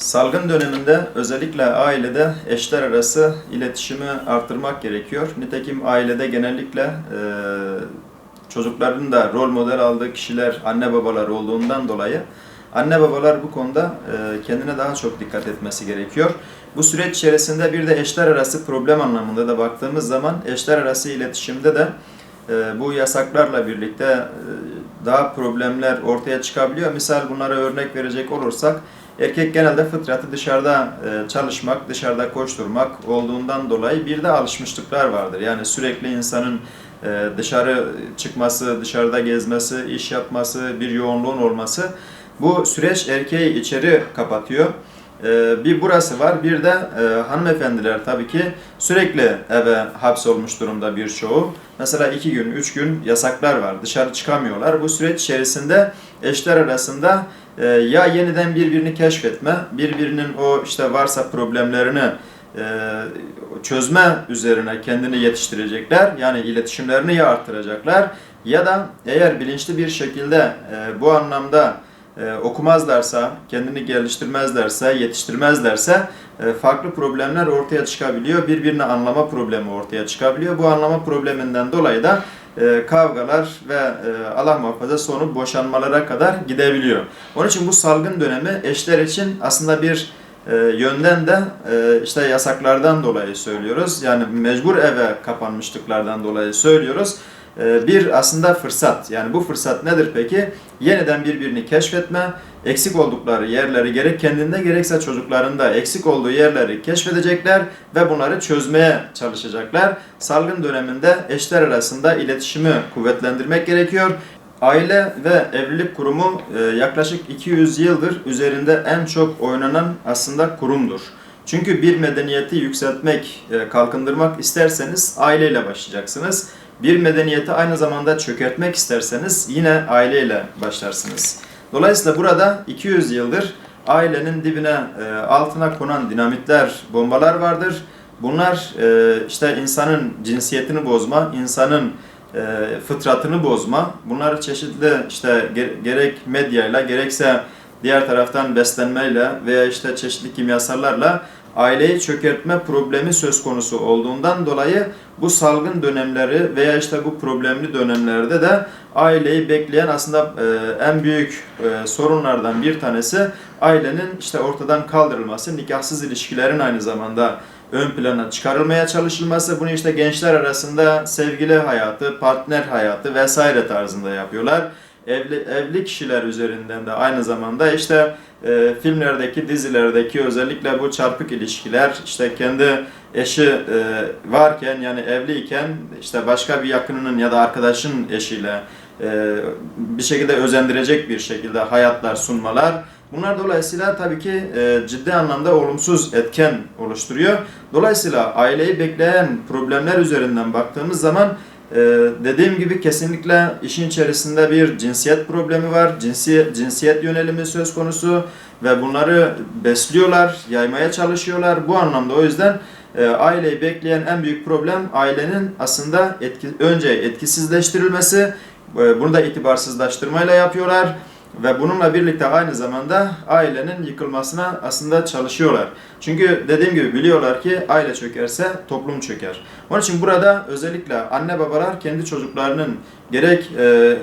Salgın döneminde özellikle ailede eşler arası iletişimi artırmak gerekiyor. Nitekim ailede genellikle e, çocukların da rol model aldığı kişiler anne babalar olduğundan dolayı anne babalar bu konuda e, kendine daha çok dikkat etmesi gerekiyor. Bu süreç içerisinde bir de eşler arası problem anlamında da baktığımız zaman eşler arası iletişimde de e, bu yasaklarla birlikte e, daha problemler ortaya çıkabiliyor. Misal bunlara örnek verecek olursak erkek genelde fıtratı dışarıda e, çalışmak, dışarıda koşturmak olduğundan dolayı bir de alışmışlıklar vardır. Yani sürekli insanın e, dışarı çıkması, dışarıda gezmesi, iş yapması, bir yoğunluğun olması bu süreç erkeği içeri kapatıyor. Ee, bir burası var. Bir de e, hanımefendiler tabii ki sürekli eve hapsolmuş durumda birçoğu. Mesela iki gün, üç gün yasaklar var. Dışarı çıkamıyorlar. Bu süreç içerisinde eşler arasında e, ya yeniden birbirini keşfetme, birbirinin o işte varsa problemlerini e, çözme üzerine kendini yetiştirecekler. Yani iletişimlerini ya arttıracaklar ya da eğer bilinçli bir şekilde e, bu anlamda e, okumazlarsa, kendini geliştirmezlerse, yetiştirmezlerse e, farklı problemler ortaya çıkabiliyor. Birbirini anlama problemi ortaya çıkabiliyor. Bu anlama probleminden dolayı da e, kavgalar ve e, Allah muhafaza sonu boşanmalara kadar gidebiliyor. Onun için bu salgın dönemi eşler için aslında bir e, yönden de e, işte yasaklardan dolayı söylüyoruz. Yani mecbur eve kapanmışlıklardan dolayı söylüyoruz. Bir aslında fırsat. Yani bu fırsat nedir peki? Yeniden birbirini keşfetme, eksik oldukları yerleri gerek kendinde gerekse çocuklarında eksik olduğu yerleri keşfedecekler ve bunları çözmeye çalışacaklar. Salgın döneminde eşler arasında iletişimi kuvvetlendirmek gerekiyor. Aile ve Evlilik Kurumu e, yaklaşık 200 yıldır üzerinde en çok oynanan aslında kurumdur. Çünkü bir medeniyeti yükseltmek, e, kalkındırmak isterseniz aileyle başlayacaksınız. Bir medeniyeti aynı zamanda çökertmek isterseniz yine aileyle başlarsınız. Dolayısıyla burada 200 yıldır ailenin dibine, e, altına konan dinamitler, bombalar vardır. Bunlar e, işte insanın cinsiyetini bozma, insanın e, fıtratını bozma. Bunlar çeşitli işte ge- gerek medyayla gerekse diğer taraftan beslenmeyle veya işte çeşitli kimyasallarla aileyi çökertme problemi söz konusu olduğundan dolayı bu salgın dönemleri veya işte bu problemli dönemlerde de aileyi bekleyen aslında e, en büyük e, sorunlardan bir tanesi ailenin işte ortadan kaldırılması, nikahsız ilişkilerin aynı zamanda ön plana çıkarılmaya çalışılması. Bunu işte gençler arasında sevgili hayatı, partner hayatı vesaire tarzında yapıyorlar. Evli, evli kişiler üzerinden de aynı zamanda işte e, filmlerdeki, dizilerdeki özellikle bu çarpık ilişkiler, işte kendi eşi e, varken yani evliyken işte başka bir yakınının ya da arkadaşın eşiyle e, bir şekilde özendirecek bir şekilde hayatlar sunmalar. Bunlar dolayısıyla tabii ki e, ciddi anlamda olumsuz etken oluşturuyor. Dolayısıyla aileyi bekleyen problemler üzerinden baktığımız zaman e, dediğim gibi kesinlikle işin içerisinde bir cinsiyet problemi var. Cinsiyet, cinsiyet yönelimi söz konusu ve bunları besliyorlar, yaymaya çalışıyorlar. Bu anlamda o yüzden e, aileyi bekleyen en büyük problem ailenin aslında etki, önce etkisizleştirilmesi, e, bunu da itibarsızlaştırmayla yapıyorlar ve bununla birlikte aynı zamanda ailenin yıkılmasına aslında çalışıyorlar. Çünkü dediğim gibi biliyorlar ki aile çökerse toplum çöker. Onun için burada özellikle anne babalar kendi çocuklarının gerek e,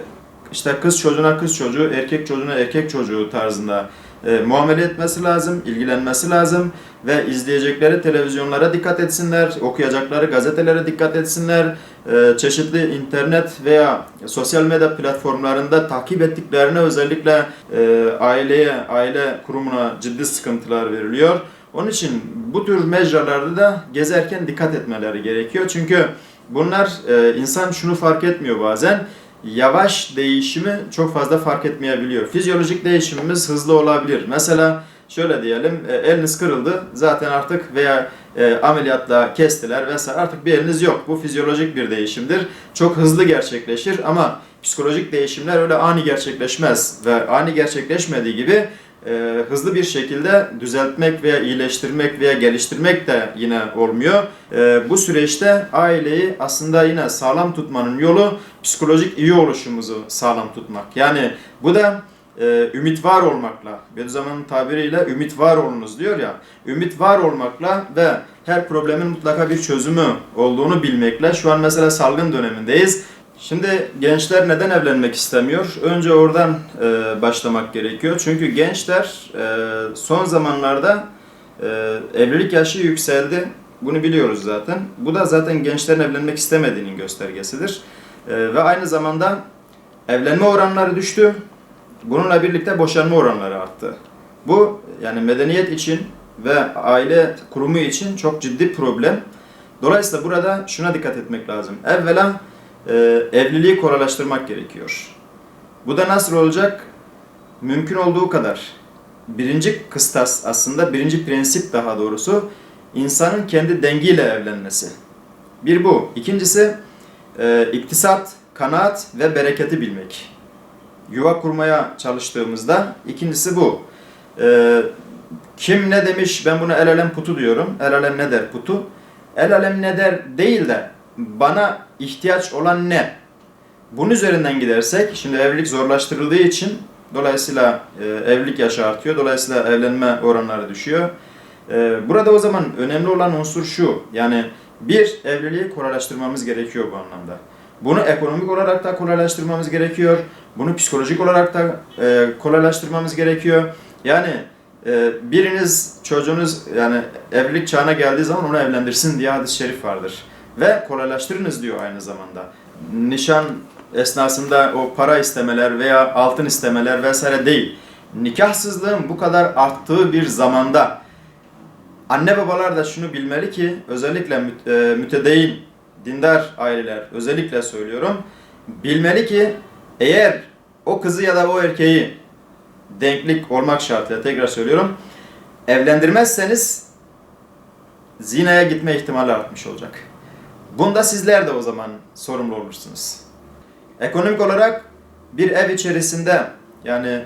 işte kız çocuğuna kız çocuğu, erkek çocuğuna erkek çocuğu tarzında e, muamele etmesi lazım, ilgilenmesi lazım ve izleyecekleri televizyonlara dikkat etsinler, okuyacakları gazetelere dikkat etsinler, e, çeşitli internet veya sosyal medya platformlarında takip ettiklerine özellikle e, aileye, aile kurumuna ciddi sıkıntılar veriliyor. Onun için bu tür mecralarda da gezerken dikkat etmeleri gerekiyor. Çünkü bunlar e, insan şunu fark etmiyor bazen yavaş değişimi çok fazla fark etmeyebiliyor. Fizyolojik değişimimiz hızlı olabilir. Mesela şöyle diyelim e, eliniz kırıldı zaten artık veya e, ameliyatla kestiler vesaire artık bir eliniz yok. Bu fizyolojik bir değişimdir. Çok hızlı gerçekleşir ama psikolojik değişimler öyle ani gerçekleşmez ve ani gerçekleşmediği gibi e, hızlı bir şekilde düzeltmek veya iyileştirmek veya geliştirmek de yine olmuyor. E, bu süreçte aileyi aslında yine sağlam tutmanın yolu psikolojik iyi oluşumuzu sağlam tutmak. Yani bu da e, ümit var olmakla, Bediüzzaman'ın tabiriyle ümit var olunuz diyor ya, ümit var olmakla ve her problemin mutlaka bir çözümü olduğunu bilmekle, şu an mesela salgın dönemindeyiz. Şimdi gençler neden evlenmek istemiyor? Önce oradan e, başlamak gerekiyor. Çünkü gençler e, son zamanlarda e, evlilik yaşı yükseldi. Bunu biliyoruz zaten. Bu da zaten gençlerin evlenmek istemediğinin göstergesidir. E, ve aynı zamanda evlenme oranları düştü. Bununla birlikte boşanma oranları arttı. Bu yani medeniyet için ve aile kurumu için çok ciddi problem. Dolayısıyla burada şuna dikkat etmek lazım. Evvela e, evliliği kolaylaştırmak gerekiyor. Bu da nasıl olacak? Mümkün olduğu kadar. Birinci kıstas aslında, birinci prensip daha doğrusu insanın kendi dengiyle evlenmesi. Bir bu. İkincisi e, iktisat, kanaat ve bereketi bilmek. Yuva kurmaya çalıştığımızda ikincisi bu. E, kim ne demiş ben buna el alem putu diyorum. El alem ne der putu? El alem ne der değil de bana ihtiyaç olan ne? Bunun üzerinden gidersek, şimdi evlilik zorlaştırıldığı için dolayısıyla e, evlilik yaşı artıyor, dolayısıyla evlenme oranları düşüyor. E, burada o zaman önemli olan unsur şu, yani bir, evliliği kolaylaştırmamız gerekiyor bu anlamda. Bunu ekonomik olarak da kolaylaştırmamız gerekiyor, bunu psikolojik olarak da e, kolaylaştırmamız gerekiyor. Yani e, biriniz çocuğunuz yani evlilik çağına geldiği zaman onu evlendirsin diye hadis-i şerif vardır. Ve kolaylaştırınız diyor aynı zamanda. Nişan esnasında o para istemeler veya altın istemeler vesaire değil. Nikahsızlığın bu kadar arttığı bir zamanda anne babalar da şunu bilmeli ki özellikle e, mütedeyin dindar aileler özellikle söylüyorum bilmeli ki eğer o kızı ya da o erkeği denklik olmak şartıyla tekrar söylüyorum evlendirmezseniz zinaya gitme ihtimali artmış olacak. Bunda sizler de o zaman sorumlu olursunuz. Ekonomik olarak bir ev içerisinde yani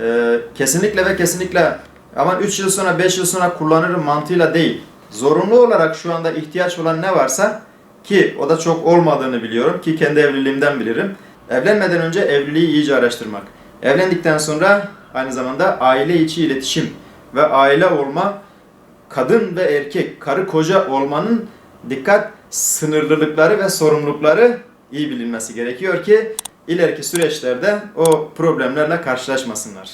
e, kesinlikle ve kesinlikle aman 3 yıl sonra 5 yıl sonra kullanırım mantığıyla değil. Zorunlu olarak şu anda ihtiyaç olan ne varsa ki o da çok olmadığını biliyorum ki kendi evliliğimden bilirim. Evlenmeden önce evliliği iyice araştırmak. Evlendikten sonra aynı zamanda aile içi iletişim ve aile olma kadın ve erkek, karı koca olmanın dikkat sınırlılıkları ve sorumlulukları iyi bilinmesi gerekiyor ki ileriki süreçlerde o problemlerle karşılaşmasınlar.